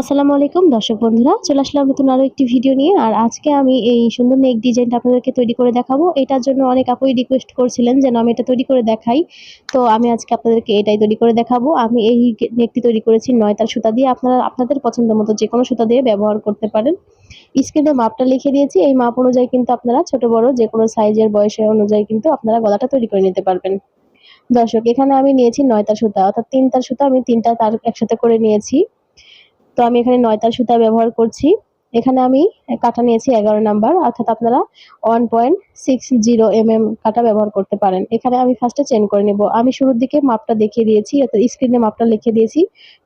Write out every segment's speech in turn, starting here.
আসসালামু আলাইকুম, দর্শক বন্ধুরা, চলে আসলাম নতুন আরও একটি ভিডিও নিয়ে। আর আজকে আমি এই সুন্দর নেক ডিজাইনটা আপনাদেরকে তৈরি করে দেখাবো। এটার জন্য অনেক আপুই রিকোয়েস্ট করছিলেন যেন আমি এটা তৈরি করে দেখাই। তো আমি আজকে আপনাদেরকে এটাই তৈরি করে দেখাবো। আমি এই নেকটি তৈরি করেছি নয়তার সুতা দিয়ে। আপনারা, আপনাদের পছন্দ মতো যে কোনো সুতা দিয়ে ব্যবহার করতে পারেন। স্ক্রিনে মাপটা লিখে দিয়েছি। এই মাপ অনুযায়ী কিন্তু আপনারা ছোট, বড় যে কোনো সাইজের বয়সের অনুযায়ী কিন্তু আপনারা গলাটা তৈরি করে নিতে পারবেন। দর্শক, এখানে আমি নিয়েছি নয়তা সুতা। অর্থাৎ তিনটা সুতা আমি তিনটা তার একসাথে করে নিয়েছি। তো আমি এখানে নয়তার সুতা ব্যবহার করছি। এখানে আমি কাটা নিয়েছি এগারো নাম্বার, অর্থাৎ আপনারা one point six zero M M কাটা ব্যবহার করতে পারেন। এখানে আমি ফার্স্টে চেন করে নেব। আমি শুরুর দিকে মাপটা দেখিয়ে দিয়েছি, অর্থাৎ স্ক্রিনে মাপটা লিখে দিয়েছি,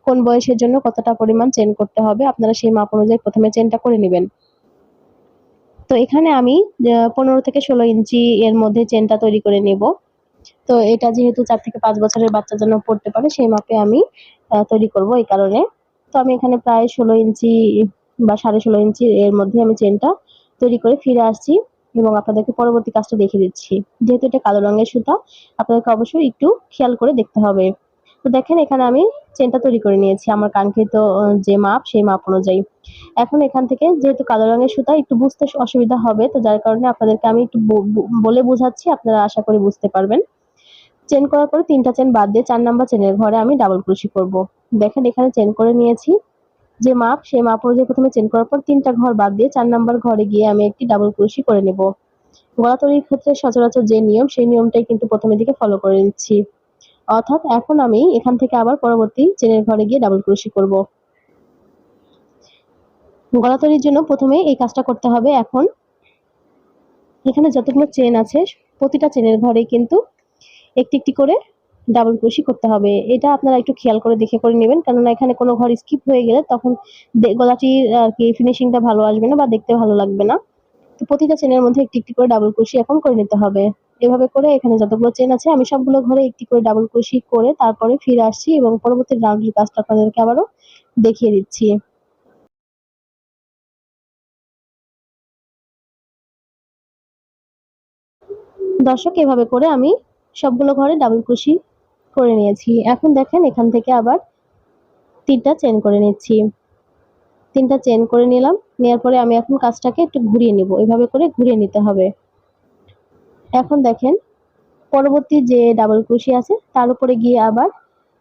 কোন বয়সের জন্য কতটা পরিমাণ চেন করতে হবে। আপনারা সেই মাপ অনুযায়ী প্রথমে চেনটা করে নেবেন। তো এখানে আমি পনেরো থেকে ষোলো ইঞ্চি এর মধ্যে চেনটা তৈরি করে নেব। তো এটা যেহেতু চার থেকে পাঁচ বছরের বাচ্চার জন্য পড়তে পারে, সেই মাপে আমি তৈরি করব এই কারণে। তো আমি এখানে প্রায় ষোলো ইঞ্চি বা সাড়ে ষোলো ইঞ্চি এর মধ্যে আমি চেনটা তৈরি করে ফিরে আসছি এবং আপনাদেরকে পরবর্তী কাজটা দেখিয়ে দিচ্ছি। যেহেতু এটা কালো রঙের সুতা, আপনাদেরকে অবশ্যই একটু খেয়াল করে দেখতে হবে। তো দেখেন, এখানে আমি চেনটা তৈরি করে নিয়েছি আমার কাঙ্ক্ষিত যে মাপ, সেই মাপ অনুযায়ী। এখন এখান থেকে যেহেতু কালো রঙের সুতা, একটু বুঝতে অসুবিধা হবে। তো যার কারণে আপনাদেরকে আমি একটু বলে বোঝাচ্ছি, আপনারা আশা করি বুঝতে পারবেন। চেন করার পরে তিনটা চেন বাদ দিয়ে চার নাম্বার চেনের ঘরে আমি ডাবল ক্রোশি করব। দেখেন এখানে চেন করে নিয়েছি। যে মাপ, সেই মাপ অনুযায়ী প্রথমে চেন করার পর তিনটা ঘর বাদ দিয়ে চার নাম্বার ঘরে গিয়ে আমি একটি ডাবল ক্রোশি করে নেব। গলা তৈরির ক্ষেত্রে সচরাচর যে নিয়ম, সেই নিয়মটাই কিন্তু প্রথমের দিকে ফলো করে নিচ্ছি। অর্থাৎ এখন আমি এখান থেকে আবার পরবর্তী চেনের ঘরে গিয়ে ডাবল ক্রোশি করব। গলা তৈরির জন্য প্রথমে এই কাজটা করতে হবে। এখন এখানে যতগুলো চেন আছে, প্রতিটা চেনের ঘরে কিন্তু একটি একটি করে ডাবল ক্রোশি করতে হবে। এটা আপনারা একটু খেয়াল করে দেখে করে নেবেন। কেননা এখানে কোনো ঘর স্কিপ হয়ে গেলে তখন গলাটির আর কি ফিনিশিংটা ভালো আসবে না বা দেখতে ভালো লাগবে না। তো প্রতিটা চেনের মধ্যে একটি একটি করে ডাবল ক্রোশি এখন করে নিতে হবে। এভাবে করে এখানে যতগুলো চেন আছে, আমি সবগুলো ঘরে একটি করে ডাবল ক্রোশি করে তারপরে ফিরে আসছি এবং পরবর্তী রাউন্ডের কাজটা আপনাদেরকে আবারও দেখিয়ে দিচ্ছি। দর্শক, এভাবে করে আমি সবগুলো ঘরে ডাবল ক্রোশি করে নিয়েছি। এখন দেখেন এখান থেকে আবার তিনটা চেন করে নিচ্ছি। তিনটা চেন করে নিলাম। নেওয়ার পরে আমি এখন কাজটাকে একটু ঘুরিয়ে নিব। এভাবে করে ঘুরিয়ে নিতে হবে। এখন দেখেন পরবর্তী যে ডাবল ক্রোশি আছে, তার উপরে গিয়ে আবার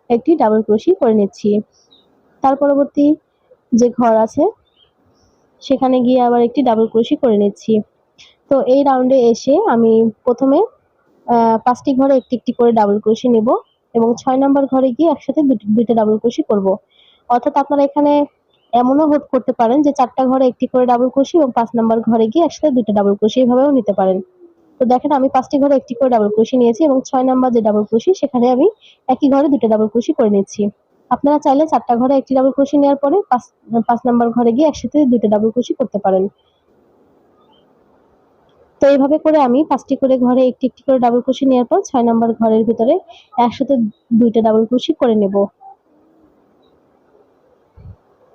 একটি ডাবল ক্রোশি করে নিচ্ছি। তার পরবর্তী যে ঘর আছে, সেখানে গিয়ে আবার একটি ডাবল ক্রোশি করে নিচ্ছি। তো এই রাউন্ডে এসে আমি প্রথমে পাঁচটি ঘরে একটি একটি করে ডাবল ক্রোশি নিব এবং ছয় নম্বর ঘরে গিয়ে একসাথে দুইটা ডাবল ক্রোশি করব। অর্থাৎ আপনারা এখানে এমনও হোট করতে পারেন যে চারটা ঘরে একটি করে ডাবল ক্রোশি এবং পাঁচ নম্বর ঘরে গিয়ে একসাথে দুইটা ডাবল ক্রোশি এভাবেও নিতে পারেন। তো দেখেন আমি পাঁচটি ঘরে একটি করে ডাবল ক্রোশি নিয়েছি এবং ছয় নাম্বার যে ডাবল ক্রোশি সেখানে আমি একই ঘরে দুটো ডাবল ক্রোশি করে নিচ্ছি। আপনারা চাইলে চারটা ঘরে একটি ডাবল ক্রোশি নেওয়ার পরে পাঁচ পাঁচ নাম্বার ঘরে গিয়ে একসাথে দুটো ডাবল ক্রোশি করতে পারেন। তো এইভাবে করে আমি পাঁচটি করে ঘরে একটি একটি করে ডাবল ক্রোশি নেওয়ার পর ছয় নম্বর ঘরের ভিতরে একসাথে দুইটা ডাবল ক্রোশি করে নেব।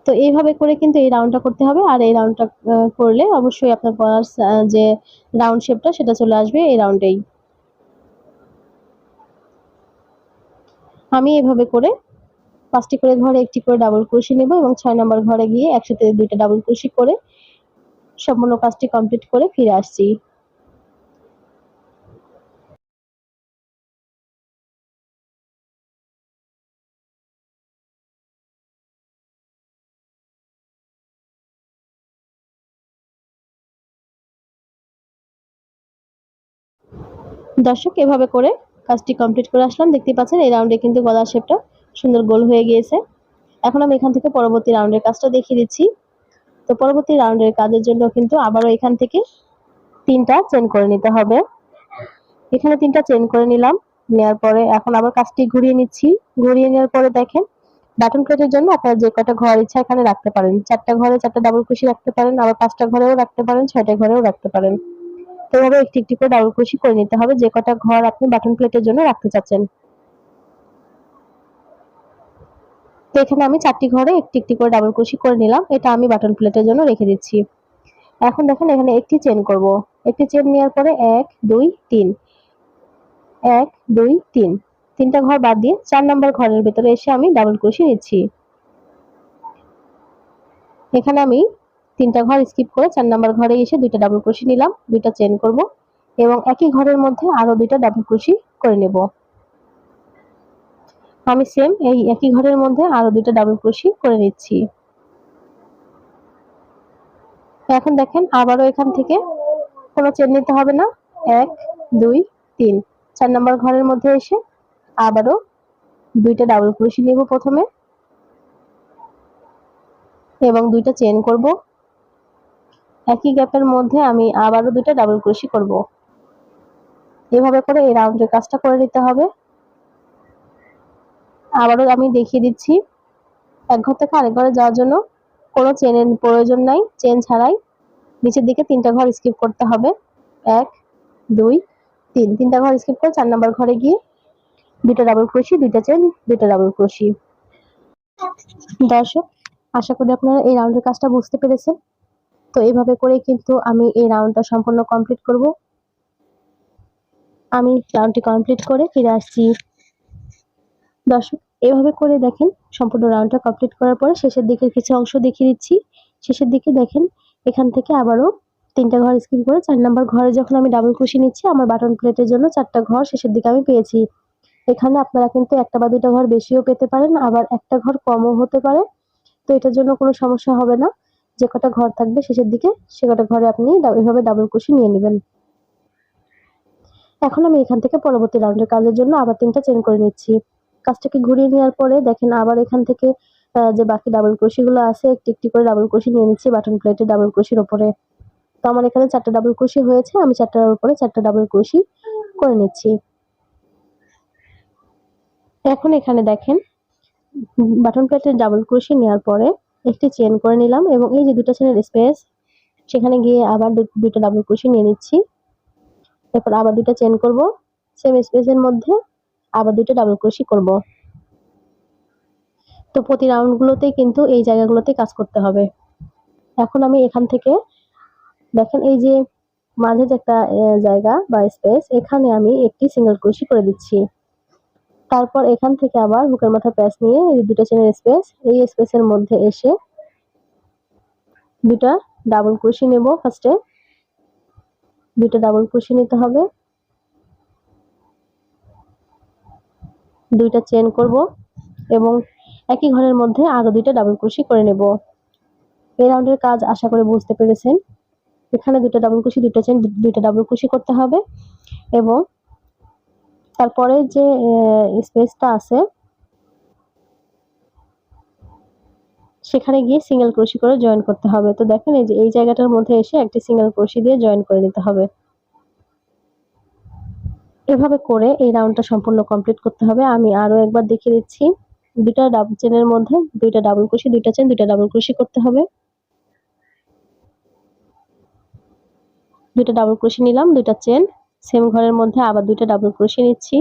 তো এইভাবে করে কিন্তু এই রাউন্ডটা করতে হবে। আর এই রাউন্ডটা করলে অবশ্যই আপনার গলার যে রাউন্ড শেপটা সেটা চলে আসবে এই রাউন্ডেই আমি এভাবে করে পাঁচটি করে ঘরে একটি করে ডাবল ক্রোশি নেব এবং ছয় নম্বর ঘরে গিয়ে একসাথে দুইটা ডাবল ক্রোশি করে সম্পূর্ণ কাজটি কমপ্লিট করে ফিরে আসছি। দর্শক, এভাবে করে কাজটি কমপ্লিট করে আসলাম। দেখতে পাচ্ছেন, এই রাউন্ডে কিন্তু গলার শেপটা সুন্দর গোল হয়ে গিয়েছে। এখন আমি এখান থেকে পরবর্তী রাউন্ডের কাজটা দেখিয়ে দিচ্ছি। তো পরবর্তী রাউন্ডের কাজের জন্য কিন্তু আবারও এখান থেকে তিনটা চেন করে নিতে হবে। এখানে তিনটা চেন করে নিলাম। নেওয়ার পরে এখন আবার কাজটি ঘুরিয়ে নিচ্ছি। ঘুরিয়ে নেওয়ার পরে দেখেন বাটন প্লেটের জন্য আপনারা যে কটা ঘর ইচ্ছা এখানে রাখতে পারেন। চারটা ঘরে চারটা ডাবল কুশি রাখতে পারেন, আবার পাঁচটা ঘরেও রাখতে পারেন, ছয়টা ঘরেও রাখতে পারেন। এভাবে একটি একটি করে ডাবল ক্রোশি করে নিতে হবে। যে কটা ঘর আপনি বাটন প্লেটের জন্য রাখতে চাচ্ছেন। তো এখানে আমি চারটি ঘরে একটি একটি করে ডাবল ক্রোশি করে নিলাম। এটা আমি বাটন প্লেটের জন্য রেখে দিচ্ছি। এখন দেখেন এখানে একটি চেন করব। একটি চেন নেওয়ার পরে এক, দুই, তিন। এক, দুই, তিন। তিনটা ঘর বাদ দিয়ে চার নম্বর ঘরের ভেতরে এসে আমি ডাবল ক্রোশি নিচ্ছি। এখানে আমি তিনটা ঘর স্কিপ করে চার নাম্বার ঘরে এসে দুইটা ডাবল ক্রোশি নিলাম, দুইটা চেন করব এবং একই ঘরের মধ্যে আরও দুইটা ডাবল ক্রোশি করে নেব। আমি সেম এই একই ঘরের মধ্যে আরও দুইটা ডাবল ক্রোশি করে নিচ্ছি। এখন দেখেন আবারও এখান থেকে কোনো চেন নিতে হবে না। এক, দুই, তিন। চার নাম্বার ঘরের মধ্যে এসে আবারও দুইটা ডাবল ক্রোশি নেব প্রথমে এবং দুইটা চেন করব। একই গ্যাপের মধ্যে আমি আবারও দুইটা ডাবল ক্রোশি করব। এভাবে করে এই রাউন্ডের কাজটা করে নিতে হবে। আবারও আমি দেখিয়ে দিচ্ছি, এক ঘর থেকে আরেক ঘরে যাওয়ার জন্য কোনো চেনের প্রয়োজন নাই চেন ছাড়াই নিচের দিকে তিনটা ঘর স্কিপ করতে হবে। এক, দুই, তিন। তিনটা ঘর স্কিপ করে চার নাম্বার ঘরে গিয়ে দুইটা ডাবল ক্রোশি দুইটা চেন দুইটা ডাবল ক্রোশি দর্শক, আশা করি আপনারা এই রাউন্ডের কাজটা বুঝতে পেরেছেন। তো এইভাবে করে কিন্তু আমি এই রাউন্ডটা সম্পূর্ণ কমপ্লিট করব। আমি রাউন্ডটি কমপ্লিট করে ফিরে আসছি। দর্শক, এভাবে করে দেখেন সম্পূর্ণ রাউন্ডটা কমপ্লিট করার পরে শেষের দিকের কিছু অংশ দেখিয়ে দিচ্ছি। শেষের দিকে দেখেন এখান থেকে আবারও তিনটা ঘর স্কিপ করে চার নাম্বার ঘরে যখন আমি ডাবল কুশি নিচ্ছি, আমার বাটন প্লেটের জন্য চারটা ঘর শেষের দিকে আমি পেয়েছি। এখানে আপনারা কিন্তু একটা বা দুইটা ঘর বেশিও পেতে পারেন, আবার একটা ঘর কমও হতে পারে। তো এটার জন্য কোনো সমস্যা হবে না। যে কটা ঘর থাকবে শেষের দিকে, সে কটা ঘরে আপনি এভাবে ডাবল কুশি নিয়ে নেবেন। এখন আমি এখান থেকে পরবর্তী রাউন্ডের কাজের জন্য আবার তিনটা চেন করে নিচ্ছি। কাজটাকে ঘুরিয়ে নেওয়ার পরে দেখেন আবার এখান থেকে যে বাকি ডাবল ক্রোশিগুলো আছে, একটি একটি করে ডাবল ক্রোশি নিয়ে নিচ্ছি বাটন প্লেটে ডাবল ক্রোশির ওপরে। তো আমার এখানে চারটা ডাবল ক্রোশি হয়েছে, আমি চারটার উপরে চারটা ডাবল ক্রোশি করে নিচ্ছি। এখন এখানে দেখেন বাটন প্লেটে ডাবল ক্রোশি নেওয়ার পরে একটি চেন করে নিলাম এবং এই যে দুটো চেনের স্পেস সেখানে গিয়ে আবার দুটো ডাবল ক্রোশি নিয়ে নিচ্ছি। এরপর আবার দুটো চেন করব সেম স্পেসের মধ্যে আবার দুটো ডাবল ক্রোশি করব। তো প্রতি রাউন্ডগুলোতেই কিন্তু এই জায়গাগুলোতে কাজ করতে হবে। এখন আমি এখান থেকে, দেখেন এই যে মাঝে যে একটা জায়গা বা স্পেস এখানে আমি একটি সিঙ্গেল ক্রোশি করে দিচ্ছি। তারপর এখান থেকে আবার বুকের মাথা প্যাচ নিয়ে এই দুটো চেনের স্পেস, এই স্পেসের মধ্যে এসে দুটা ডাবল ক্রোশি নেব ফার্স্টে দুটো ডাবল ক্রোশি নিতে হবে। দুইটা চেন করব এবং একই ঘরের মধ্যে আরও দুইটা ডাবল ক্রোশি করে নেব। এই রাউন্ডের কাজ আশা করে বুঝতে পেরেছেন। এখানে দুটো ডাবল ক্রোশি দুটো চেন, দুইটা ডাবল ক্রোশি করতে হবে এবং তারপরে যে স্পেসটা আছে, সেখানে গিয়ে সিঙ্গেল ক্রোশি করে জয়েন করতে হবে। তো দেখেন এই যে, এই জায়গাটার মধ্যে এসে একটি সিঙ্গেল ক্রোশি দিয়ে জয়েন করে নিতে হবে। এভাবে করে এই রাউন্ডটা সম্পূর্ণ কমপ্লিট করতে হবে। আমি আরও একবার দেখিয়ে দিচ্ছি। দুইটা ডাবল চেনের মধ্যে দুইটা ডাবল ক্রোশি দুইটা চেন দুইটা ডাবল ক্রোশি করতে হবে। দুইটা ডাবল ক্রোশি নিলাম, দুইটা চেন সেম ঘরের মধ্যে আবার দুইটা ডাবল ক্রোশি নিচ্ছি।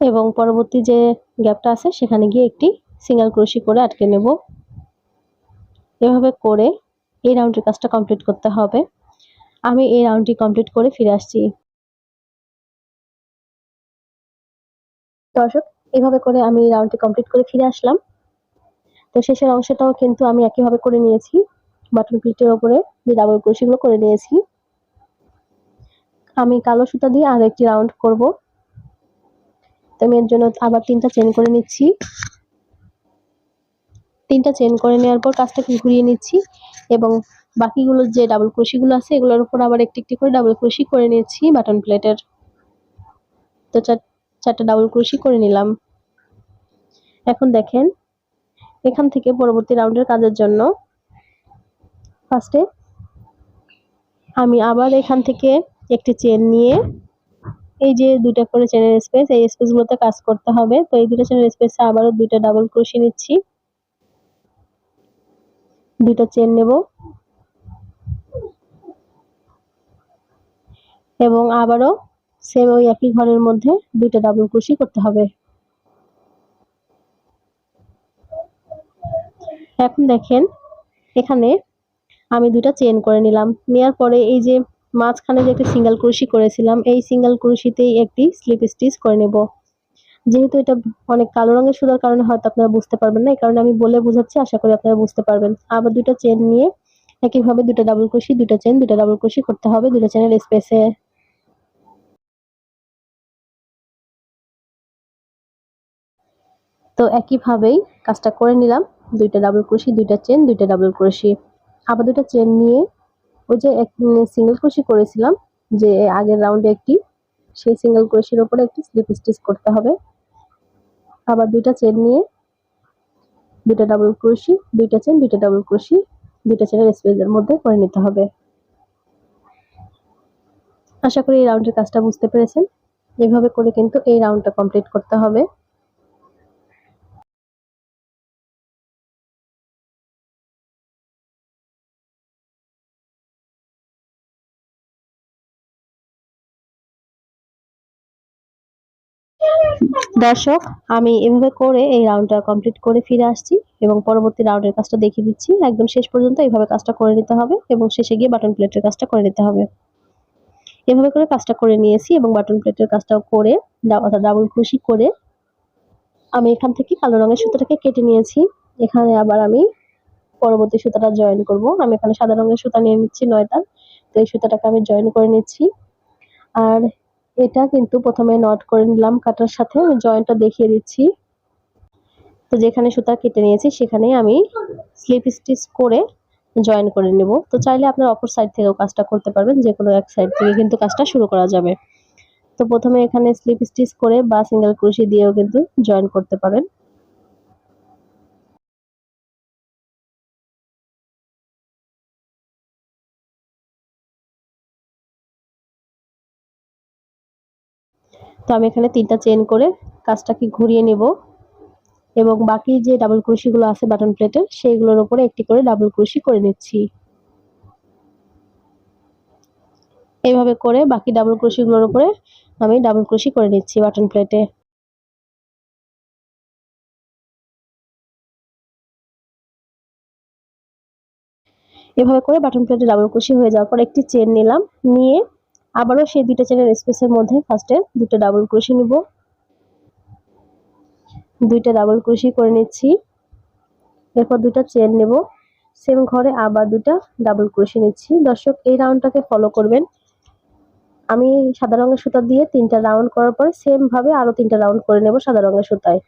এবং পরবর্তী যে গ্যাপটা আছে, সেখানে গিয়ে একটি সিঙ্গেল ক্রোশি করে আটকে নেব। এভাবে করে এই রাউন্ডের কাজটা কমপ্লিট করতে হবে। আমি এই রাউন্ডটি কমপ্লিট করে ফিরে আসছি। দর্শক, এভাবে করে আমি এই রাউন্ডটি কমপ্লিট করে ফিরে আসলাম। তো শেষের অংশটাও কিন্তু আমি একইভাবে করে নিয়েছি। বাটন প্লেটের ওপরে যে ডাবল ক্রোশিগুলো করে নিয়েছি। আমি কালো সুতা দিয়ে আর একটি রাউন্ড করব। তো আমি এর জন্য আবার তিনটা চেন করে নিচ্ছি। তিনটা চেন করে নেওয়ার পর কাজটাকে ঘুরিয়ে নিচ্ছি এবং বাকিগুলো যে ডাবল ক্রোশিগুলো আছে এগুলোর উপর আবার একটি একটি করে ডাবল ক্রোশি করে নিচ্ছি বাটন প্লেটের। তো চারটা ডাবল ক্রোশি করে নিলাম। এখন দেখেন, এখান থেকে পরবর্তী রাউন্ডের কাজের জন্য ফার্স্টে আমি আবার এখান থেকে একটি চেন নিয়ে এই যে দুইটা করে চেনের স্পেস এই স্পেসগুলোতে কাজ করতে হবে। তো এই দুটো চেনের স্পেসে আবারও দুইটা ডাবল ক্রোশি নিচ্ছি। দুইটা চেন নেব। এবং আবারও সেম ওই একই ঘরের মধ্যে দুইটা ডাবল ক্রোশি করতে হবে। এখন দেখেন, এখানে আমি দুটা চেন করে নিলাম। নেওয়ার পরে এই যে মাঝখানে যে একটা সিঙ্গেল ক্রুশি করেছিলাম, এই সিঙ্গেল ক্রুশিতেই একটি স্লিপ স্টিচ করে নেব। যেহেতু এটা অনেক কালো রঙের সুতার কারণে হয়তো আপনারা বুঝতে পারবেন না, এই কারণে আমি বলে বোঝাচ্ছি, আশা করি আপনারা বুঝতে পারবেন। আবার দুইটা চেন নিয়ে একইভাবে দুটো ডাবল ক্রোশি দুটো চেন দুটো ডাবল ক্রোশি করতে হবে দুটো চেনের স্পেসে। তো একইভাবেই কাজটা করে নিলাম। দুইটা ডাবল ক্রোশি, দুইটা চেন দুইটা ডাবল ক্রোশি। আবার দুটো চেন নিয়ে ওই যে এক সিঙ্গেল ক্রোশি করেছিলাম যে আগের রাউন্ডে একটি, সেই সিঙ্গেল ক্রোশির ওপরে একটি স্লিপ স্টিচ করতে হবে। আবার দুইটা চেন নিয়ে দুইটা ডাবল ক্রোশি দুইটা চেন দুইটা ডাবল ক্রোশি দুইটা চেনের স্পেসের মধ্যে করে নিতে হবে। আশা করি এই রাউন্ডের কাজটা বুঝতে পেরেছেন। এভাবে করে কিন্তু এই রাউন্ডটা কমপ্লিট করতে হবে। দর্শক, আমি এভাবে করে এই রাউন্ডটা কমপ্লিট করে ফিরে আসছি এবং পরবর্তী রাউন্ডের কাজটা দেখিয়ে দিচ্ছি। একদম শেষ পর্যন্ত এইভাবে কাজটা করে নিতে হবে এবং শেষে গিয়ে বাটন প্লেটের কাজটা করে নিতে হবে। এভাবে করে কাজটা করে নিয়েছি এবং বাটন প্লেটের কাজটাও করে অর্থাৎ ডাবল খুশি করে আমি এখান থেকে কালো রঙের সুতোটাকে কেটে নিয়েছি। এখানে আবার আমি পরবর্তী সুতাটা জয়েন করব। আমি এখানে সাদা রঙের সুতা নিয়ে নিচ্ছি নয়তার তো এই সুতাটাকে আমি জয়েন করে নিচ্ছি। আর এটা কিন্তু প্রথমে নট করে নিলাম, কাটার সাথে জয়েন্টটা দেখিয়ে দিচ্ছি। তো যেখানে সুতা কেটে নিয়েছি সেখানে আমি স্লিপ স্টিচ করে জয়েন করে নেব। তো চাইলে আপনার অপর সাইড থেকেও কাজটা করতে পারবেন যে কোনো এক সাইড থেকে কিন্তু কাজটা শুরু করা যাবে। তো প্রথমে এখানে স্লিপ স্টিচ করে বা সিঙ্গেল ক্রুশি দিয়েও কিন্তু জয়েন করতে পারেন। তো আমি এখানে তিনটা চেন করে কাজটাকে ঘুরিয়ে নেব এবং বাকি যে ডাবল ক্রুশিগুলো আছে বাটন প্লেটের সেইগুলোর উপরে একটি করে ডাবল ক্রুশি করে নিচ্ছি। এইভাবে করে বাকি ডাবল ক্রুশিগুলোর উপরে আমি ডাবল ক্রুশি করে নিচ্ছি বাটন প্লেটে এভাবে করে বাটন প্লেটে ডাবল ক্রুশি হয়ে যাওয়ার পর একটি চেন নিলাম, নিয়ে আবারও সেই দুইটা চেনের স্পেসের মধ্যে ফার্স্টে দুটো ডাবল ক্রুশি নিব। দুইটা ডাবল ক্রুশি করে নিচ্ছি। এরপর দুইটা চেন নেব। সেম ঘরে আবার দুটা ডাবল ক্রুশি নিচ্ছি। দর্শক, এই রাউন্ডটাকে ফলো করবেন। আমি সাদা রঙের সুতা দিয়ে তিনটা রাউন্ড করার পর সেম ভাবে আরও তিনটা রাউন্ড করে নেব সাদা রঙের সুতায়।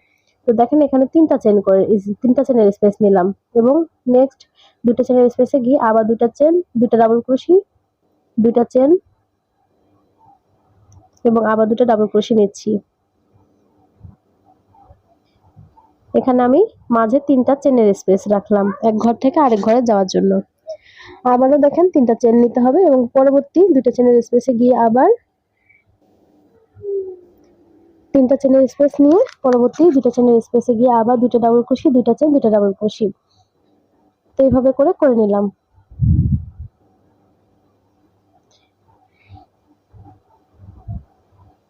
তো দেখেন এখানে তিনটা চেন করে তিনটা চেনের স্পেস নিলাম এবং নেক্সট দুটা চেনের স্পেসে গিয়ে আবার দুটা চেন দুটা ডাবল ক্রুশি দুইটা চেন এবং আবার দুটো ডাবল ক্রোশি নিচ্ছি। এখানে আমি মাঝে তিনটা চেনের স্পেস রাখলাম, এক ঘর থেকে আরেক ঘরে যাওয়ার জন্য। আবারও দেখেন তিনটা চেন নিতে হবে এবং পরবর্তী দুটো চেনের স্পেসে গিয়ে আবার তিনটা চেনের স্পেস নিয়ে পরবর্তী দুটো চেনের স্পেসে গিয়ে আবার দুটো ডাবল ক্রোশি দুটা চেন দুটো ডাবল ক্রোশি তো এইভাবে করে করে নিলাম।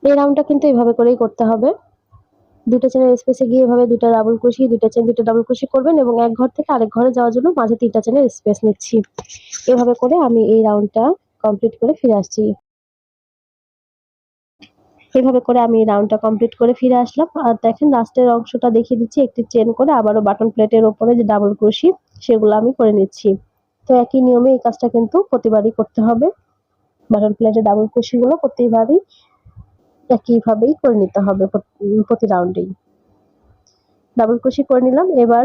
এই রাউন্ডটা কিন্তু এইভাবে করেই করতে হবে। দুটো চেনের স্পেসে গিয়ে এভাবে দুটো ডাবল ক্রোশি দুটো চেন দুটো ডাবল ক্রোশি করবেন এবং এক ঘর থেকে আরেক ঘরে যাওয়ার জন্য মাঝে তিনটা চেনের স্পেস নিচ্ছি। এভাবে করে আমি এই রাউন্ডটা কমপ্লিট করে ফিরে আসছি। এভাবে করে আমি রাউন্ডটা কমপ্লিট করে ফিরে আসলাম। আর দেখেন লাস্টের অংশটা দেখিয়ে দিচ্ছি। একটি চেন করে আবারও বাটন প্লেটের ওপরে যে ডাবল ক্রোশি সেগুলো আমি করে নিচ্ছি। তো একই নিয়মে এই কাজটা কিন্তু প্রতিবারই করতে হবে। বাটন প্লেটের ডাবল ক্রোশিগুলো প্রতিবারই একইভাবেই করে নিতে হবে প্রতি রাউন্ডেই ডাবল ক্রোশি করে নিলাম। এবার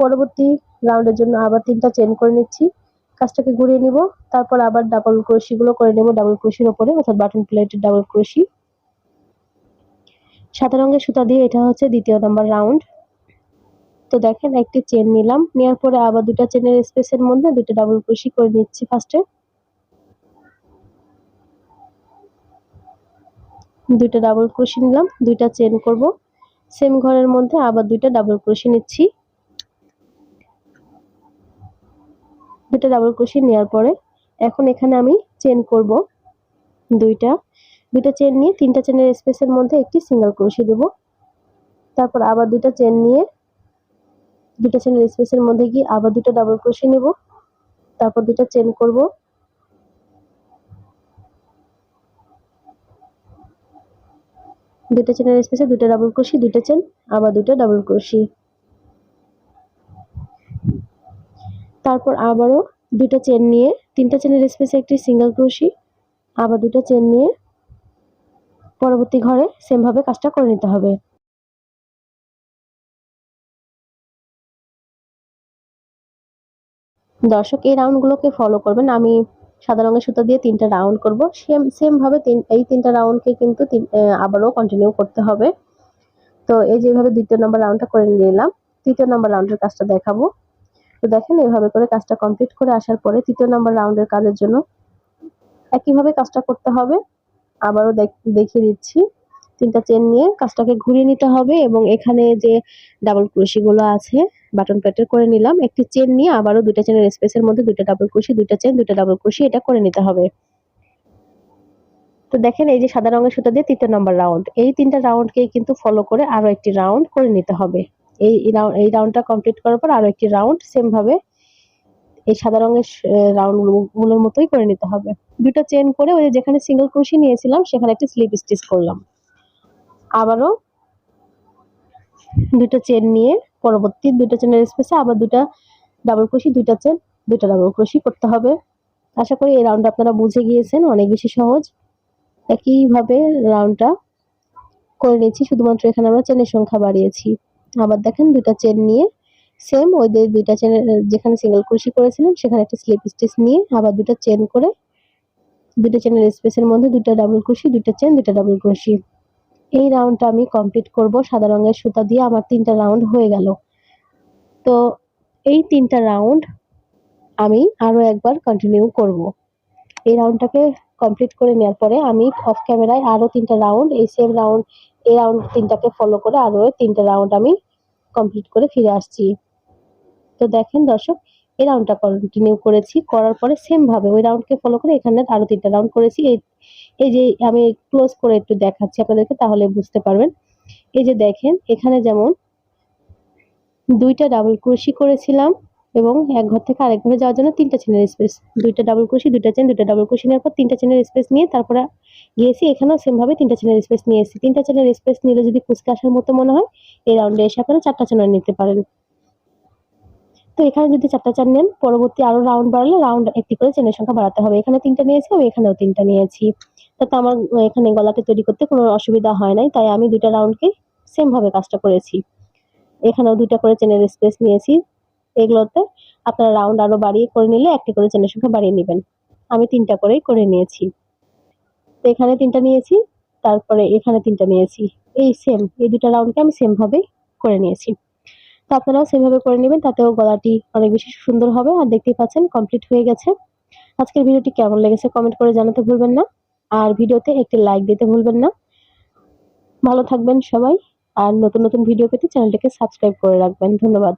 পরবর্তী রাউন্ডের জন্য আবার তিনটা চেন করে নিচ্ছি। কাজটাকে ঘুরিয়ে নিব। তারপর আবার ডাবল ক্রোশিগুলো করে নেব ডাবল ক্রোশির ওপরে অর্থাৎ বাটন প্লেটের ডাবল ক্রোশি সাদা রঙের সুতা দিয়ে এটা হচ্ছে দ্বিতীয় নাম্বার রাউন্ড তো দেখেন, একটি চেন নিলাম। নেওয়ার পরে আবার দুটা চেনের স্পেসের মধ্যে দুটো ডাবল ক্রোশি করে নিচ্ছি ফার্স্টে দুইটা ডাবল ক্রোশি নিলাম, দুইটা চেন করব। সেম ঘরের মধ্যে আবার দুইটা ডাবল ক্রোশি নিচ্ছি। দুইটা ডাবল ক্রোশি নেওয়ার পরে এখন এখানে আমি চেন করব দুইটা। দুইটা চেন নিয়ে তিনটা চেনের স্পেসের মধ্যে একটি সিঙ্গেল ক্রোশি দেব। তারপর আবার দুইটা চেন নিয়ে দুইটা চেনের স্পেসের মধ্যে গিয়ে আবার দুটো ডাবল ক্রোশি নেব। তারপর দুইটা চেন করব। দুটো চেনের স্পেসে দুটো ডাবল ক্রোশি দুটো চেন আবার দুটো ডাবল ক্রোশি তারপর আবারও দুটো চেন নিয়ে, তিনটা চেনের স্পেসে একটি সিঙ্গেল ক্রোশি আবার দুটো চেন নিয়ে পরবর্তী ঘরে সেমভাবে কাজটা করে নিতে হবে। দর্শক, এই রাউন্ডগুলোকে ফলো করবেন। আমি সাদা রঙের সুতো দিয়ে তিনটা রাউন্ড করব। সেম সেমভাবে তিন, এই তিনটা রাউন্ডকে কিন্তু আবারও কন্টিনিউ করতে হবে। তো এই যেভাবে দ্বিতীয় নম্বর রাউন্ডটা করে নিলাম। তৃতীয় নম্বর রাউন্ডের কাজটা দেখাবো। তো দেখেন এইভাবে করে কাজটা কমপ্লিট করে আসার পরে তৃতীয় নম্বর রাউন্ডের কাজের জন্য একইভাবে কাজটা করতে হবে। আবারও দেখিয়ে দিচ্ছি। তিনটা চেন নিয়ে কাজটাকে ঘুরিয়ে নিতে হবে এবং এখানে যে ডাবল ক্রোশিগুলো আছে বাটন প্যাটের করে নিলাম। একটি চেন নিয়ে আবারও দুটা চেনের স্পেসের মধ্যে দুটা ডাবল ক্রোশি দুটা চেন দুটা ডাবল ক্রোশি এটা করে নিতে হবে। তো দেখেন এই যে সাদা রঙের সুতা দিয়ে তৃতীয় নম্বর রাউন্ড এই তিনটা রাউন্ডকে কিন্তু ফলো করে আরও একটি রাউন্ড করে নিতে হবে। এই এই রাউন্ডটা কমপ্লিট করার পর আরও একটি রাউন্ড সেম ভাবে এই সাদা রঙের রাউন্ডগুলোর মতোই করে নিতে হবে। দুটো চেন করে ওই যেখানে সিঙ্গেল ক্রোশি নিয়েছিলাম, সেখানে একটি স্লিপ স্টিচ করলাম। আবারও দুটো চেন নিয়ে পরবর্তী দুটো চেনের স্পেসে আবার দুটা ডাবল ক্রোশি দুইটা চেন দুইটা ডাবল ক্রোশি করতে হবে। আশা করি এই রাউন্ডটা আপনারা বুঝে গিয়েছেন, অনেক বেশি সহজ। একইভাবে রাউন্ডটা করে নিয়েছি, শুধুমাত্র এখানে আমরা চেনের সংখ্যা বাড়িয়েছি। আবার দেখেন দুটা চেন নিয়ে সেম ওই দুইটা চেনের যেখানে সিঙ্গেল ক্রোশি করেছিলাম, সেখানে একটা স্লিপ স্টিচ নিয়ে আবার দুটা চেন করে দুটো চেনের স্পেসের মধ্যে দুটা ডাবল ক্রোশি দুটা চেন দুটা ডাবল ক্রোশি এই রাউন্ডটা আমি কমপ্লিট করব। সাদা রঙের সুতা দিয়ে আমার তিনটা রাউন্ড হয়ে গেল। তো এই তিনটা রাউন্ড আমি আরও একবার কন্টিনিউ করব। এই রাউন্ডটাকে কমপ্লিট করে নেওয়ার পরে আমি অফ ক্যামেরায় আরও তিনটা রাউন্ড এই সেম রাউন্ড এই রাউন্ড তিনটাকে ফলো করে আরও তিনটা রাউন্ড আমি কমপ্লিট করে ফিরে আসছি। তো দেখেন দর্শক এই রাউন্ডটা কন্টিনিউ করেছি, করার পরে সেম ভাবে ওই রাউন্ডকে ফলো করে এখানে আরও তিনটা রাউন্ড করেছি। এই এই যে আমি ক্লোজ করে একটু দেখাচ্ছি আপনাদেরকে তাহলে বুঝতে পারবেন। এই যে দেখেন, এখানে যেমন দুইটা ডাবল ক্রোশি করেছিলাম এবং এক ঘর থেকে আরেক ঘরে যাওয়ার জন্য তিনটা চেনের স্পেস দুইটা ডাবল ক্রোশি দুইটা চেন দুইটা ডাবল ক্রোশি নেওয়ার পর তিনটা চেনের স্পেস নিয়ে তারপরে গিয়েছি, এখানেও সেমভাবে তিনটা চেনের স্পেস নিয়ে এসেছি। তিনটা চেনের স্পেস নিলে যদি কুচকে আসার মতো মনে হয়, এই রাউন্ডে এসে আপনারা চারটা চেনার নিতে পারেন। তো এখানে যদি চারটা চার নেন, পরবর্তী আরও রাউন্ড বাড়লে রাউন্ড একটি করে চেনের সংখ্যা বাড়াতে হবে। এখানে তিনটা নিয়েছি, আমি এখানেও তিনটা নিয়েছি। তাতে আমার এখানে গলাটি তৈরি করতে কোনো অসুবিধা হয় নাই, তাই আমি দুইটা রাউন্ডকে সেম ভাবে কাজটা করেছি। এখানেও দুইটা করে চেনের স্পেস নিয়েছি। এগুলোতে আপনারা রাউন্ড আরও বাড়িয়ে করে নিলে একটি করে চেনের সংখ্যা বাড়িয়ে নেবেন। আমি তিনটা করেই করে নিয়েছি। তো এখানে তিনটা নিয়েছি, তারপরে এখানে তিনটা নিয়েছি। এই সেম এই দুটা রাউন্ডকে আমি সেম ভাবে করে নিয়েছি। তো আপনারাও সেভাবে করে নেবেন, তাতেও গলাটি অনেক বেশি সুন্দর হবে আর দেখতেই পাচ্ছেন কমপ্লিট হয়ে গেছে। আজকের ভিডিওটি কেমন লেগেছে কমেন্ট করে জানাতে ভুলবেন না আর ভিডিওতে একটি লাইক দিতে ভুলবেন না। ভালো থাকবেন সবাই আর নতুন নতুন ভিডিও পেতে চ্যানেলটিকে সাবস্ক্রাইব করে রাখবেন। ধন্যবাদ।